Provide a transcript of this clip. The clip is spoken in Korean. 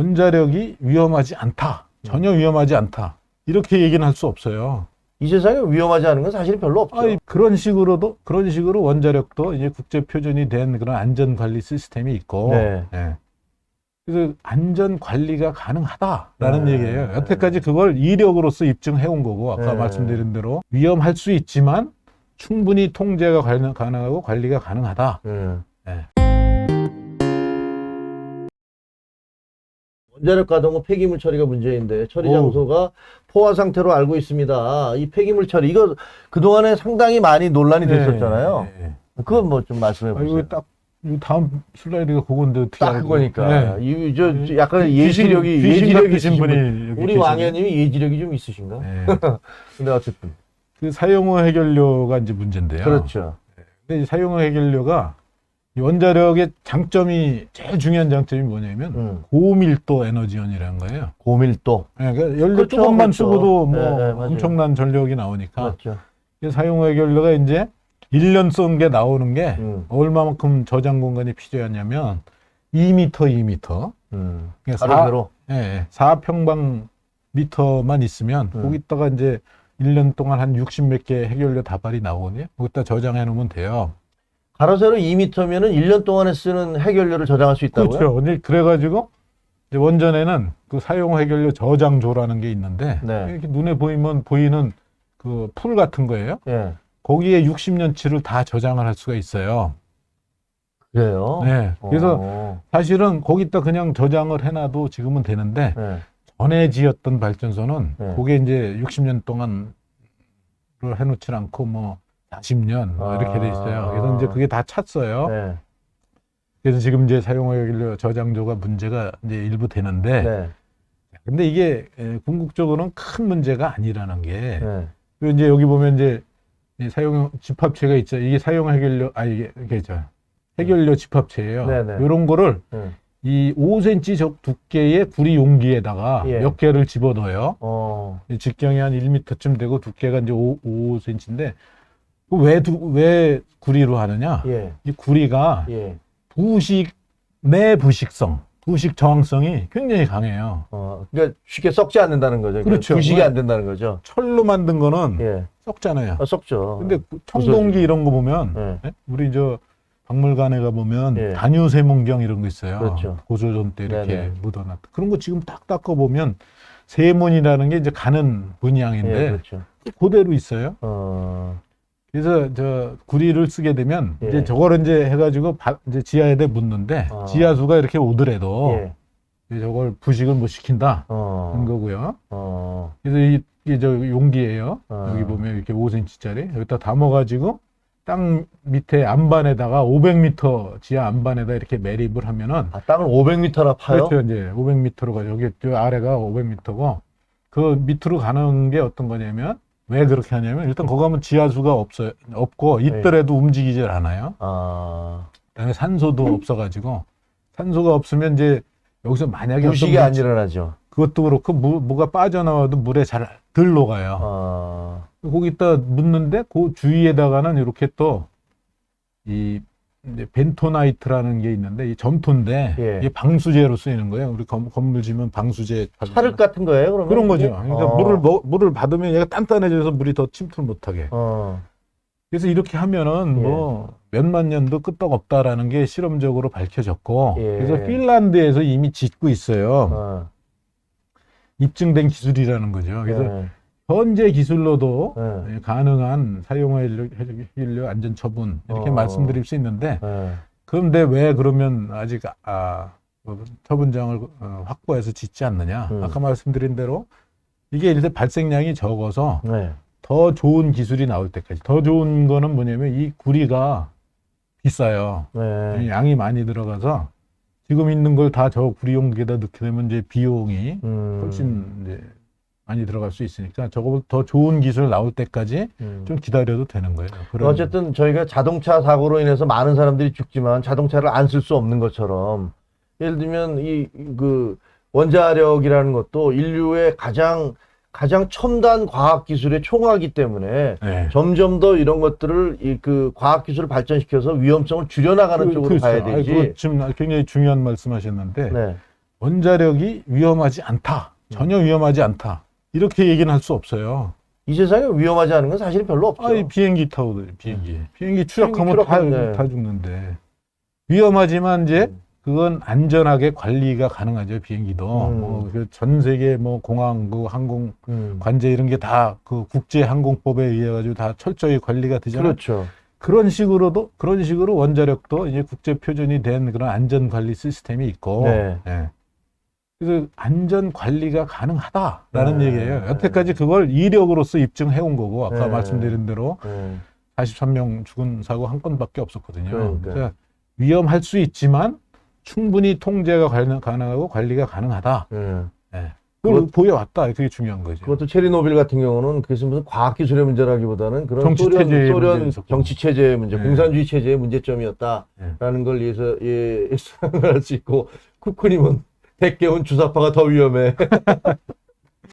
원자력이 위험하지 않다. 전혀 위험하지 않다. 이렇게 얘기는 할 수 없어요. 이 세상에 위험하지 않은 건 사실은 별로 없죠. 아니, 그런 식으로도 그런 식으로 원자력도 이제 국제 표준이 된 그런 안전 관리 시스템이 있고 네. 예. 그래서 안전 관리가 가능하다라는 네. 얘기예요. 여태까지 그걸 이력으로서 입증해 온 거고 아까 네. 말씀드린 대로 위험할 수 있지만 충분히 통제가 가능- 가능하고 관리가 가능하다. 음. 네. 원자력 가동은 폐기물 처리가 문제인데 처리 오. 장소가 포화 상태로 알고 있습니다. 이 폐기물 처리 이거 그 동안에 상당히 많이 논란이 됐었잖아요. 네, 네. 그건 뭐 좀 말씀해 아, 보세요. 이거 딱 다음 슬라이드가 그건데 어떻게 딱 알고. 그거니까. 네. 이, 저, 저 약간 예지력이 귀신 예지력이 같으신 있으신 분이 분. 여기 우리 계시네. 왕여님이 예지력이 좀 있으신가? 네. 근데 어쨌든 그 사용후 해결료가 이제 문제인데요. 그렇죠. 근데 이 사용후 해결료가 이 원자력의 장점이 제일 중요한 장점이 뭐냐면 음. 고밀도 에너지원이라는 거예요. 고밀도 네, 그러니까 연료 그렇죠, 조금만 그렇죠. 쓰고도 뭐 네, 네, 맞아요. 엄청난 전력이 나오니까 맞죠. 이 사용후 해결료가 이제 1년 쓴게 나오는 게 음. 얼마만큼 저장 공간이 필요하냐면 2m, 2m. 음. 그러니까 사- 대로. 예, 4평방 미터만 있으면 음. 거기다가 이제 1년 동안 한 60 몇 개 해결료 다발이 나오거든요. 거기다 저장해 놓으면 돼요. 가로 세로 2m면은 1년 동안에 쓰는 해결료를 저장할 수 있다고요? 그렇죠. 근데 그래가지고 이제 원전에는 그 사용 해결료 저장조라는 게 있는데 네. 이렇게 눈에 보이면 보이는 그 풀 같은 거예요. 예. 거기에 60년치를 다 저장을 할 수가 있어요. 그래요. 네. 그래서 어. 사실은 거기다 그냥 저장을 해놔도 지금은 되는데 예. 전에 지었던 발전소는 네. 그게 이제 60년 동안을 해놓지 않고 뭐 40년 뭐 이렇게 돼 있어요. 그래서 이제 그게 다 찼어요. 네. 그래서 지금 이제 사용하기로 저장조가 문제가 이제 일부 되는데, 네. 근데 이게 에, 궁극적으로는 큰 문제가 아니라는 게, 네. 그리고 이제 여기 보면 이제 이 사용 집합체가 있죠. 이게 사용 해결료, 아 이게 이게 죠 해결료 집합체예요. 네 네. 이런 거를 네. 이 5cm 적 두께의 구리 용기에다가 예. 몇 개를 집어넣어요. 어. 이 직경이 한 1m쯤 되고 두께가 이제 5, 5cm인데 왜, 두, 왜 구리로 하느냐? 예. 이 구리가 예. 부식 내 부식성, 부식 저항성이 굉장히 강해요. 어. 그러니까 쉽게 썩지 않는다는 거죠. 그러니까 그렇죠. 부식이 왜? 안 된다는 거죠. 철로 만든 거는 예. 썩잖아요. 아, 썩죠. 근데 그 청동기 이런 거 보면 예. 네? 우리 저 박물관에 가 보면 예. 단유세문경 이런 거 있어요. 그렇죠. 고조선 때 이렇게 네네. 묻어놨다. 그런 거 지금 딱 닦아 보면 세문이라는 게 이제 가는 분양인데 예, 그렇죠. 그대로 있어요. 어. 그래서 저 구리를 쓰게 되면 예. 이제 저걸 이제 해가지고 바- 이제 지하에다 묻는데 아. 지하수가 이렇게 오더라도 예. 이제 저걸 부식을 못 시킨다 어. 거고요. 어. 그래서 이- 이게 저 용기예요. 아. 여기 보면 이렇게 5cm짜리 여기다 담아가지고 땅 밑에 안반에다가 500m 지하 안반에다 이렇게 매립을 하면은 아, 땅을 500m나 파요? 그렇죠 이제 500m로 가 여기 저 아래가 500m고 그 밑으로 가는 게 어떤 거냐면 왜 그렇게 하냐면 일단 거기 가면 지하수가 없어요 없고 네. 있더라도 움직이질 않아요. 아. 그다음에 산소도 없어가지고 산소가 없으면 이제 여기서 만약에 부식이 어떤 안 일어나죠. 그것도 그렇고 무, 뭐가 빠져나와도 물에 잘 덜 녹아요. 아. 거기다 묻는데 그 주위에다가는 이렇게 또 이 벤토나이트라는 게 있는데 이 점토인데 예. 이게 방수제로 쓰이는 거예요. 우리 건, 건물 지면 방수제 사륵 같은 거예요, 그러면? 그런 거죠. 이게? 그러니까 어. 물을 먹- 물을 받으면 얘가 단단해져서 물이 더 침투를 못 하게. 어. 그래서 이렇게 하면은 예. 뭐 몇만 년도 끄떡 없다라는 게 실험적으로 밝혀졌고 예. 그래서 핀란드에서 이미 짓고 있어요. 어. 입증된 기술이라는 거죠. 그래서 예. 현재 기술로도 예. 가능한 사용해일료 안전 처분 이렇게 어. 말씀드릴 수 있는데 예. 그런데 왜 그러면 아직 아 뭐, 처분장을 어, 확보해서 짓지 않느냐? 음. 아까 말씀드린 대로 이게 일단 발생량이 적어서 네. 더 좋은 기술이 나올 때까지 더 좋은 거는 뭐냐면 이 구리가 비싸요. 네. 양이 많이 들어가서 지금 있는 걸 다 저 구리용기에다 넣게 되면 이제 비용이 음. 훨씬 이제 많이 들어갈 수 있으니까 저거보다 더 좋은 기술 나올 때까지 음. 좀 기다려도 되는 거예요. 어쨌든 저희가 자동차 사고로 인해서 많은 사람들이 죽지만 자동차를 안 쓸 수 없는 것처럼 예를 들면 이 그 원자력이라는 것도 인류의 가장 가장 첨단 과학 기술의 총화기 때문에 네. 점점 더 이런 것들을 이 그 과학 기술을 발전시켜서 위험성을 줄여나가는 그- 쪽으로 그렇죠. 가야 되지. 그거 지금 굉장히 중요한 말씀하셨는데 네. 원자력이 위험하지 않다. 전혀 위험하지 않다. 이렇게 얘기는 할 수 없어요. 이 세상에 위험하지 않은 건 사실은 별로 없죠. 아이 비행기 타고 비행기. 비행기 추락하면 다, 네. 다 죽는데. 위험하지만 이제 음. 그건 안전하게 관리가 가능하죠. 비행기도. 음. 뭐, 그전 세계 뭐 공항, 그 항공 음. 관제 이런 게 다 그 국제 항공법에 의해 가지고 다 철저히 관리가 되잖아요. 그렇죠. 그런 식으로도 그런 식으로 원자력도 이제 국제 표준이 된 그런 안전 관리 시스템이 있고 네. 예. 그래서 안전 관리가 가능하다라는 네. 얘기예요. 여태까지 그걸 이력으로서 입증해 온 거고 아까 네. 말씀드린 대로 네. 43명 죽은 사고 한 건밖에 없었거든요. 그러니까요. 그래서 위험할 수 있지만 충분히 통제가 가능- 가능하고 관리가 가능하다. 네. 그걸 그것- 보여왔다. 그게 중요한 거죠. 그것도 체리노빌 같은 경우는 그것이 무슨 과학기술의 문제라기보다는 그런 정치 소련, 체제의 소련. 정치 체제의 문제, 네. 공산주의 체제의 문제점이었다라는 걸 위해서 예, 예상을 할 수 있고 쿠쿠님은 대깨운 주사파가 더 위험해.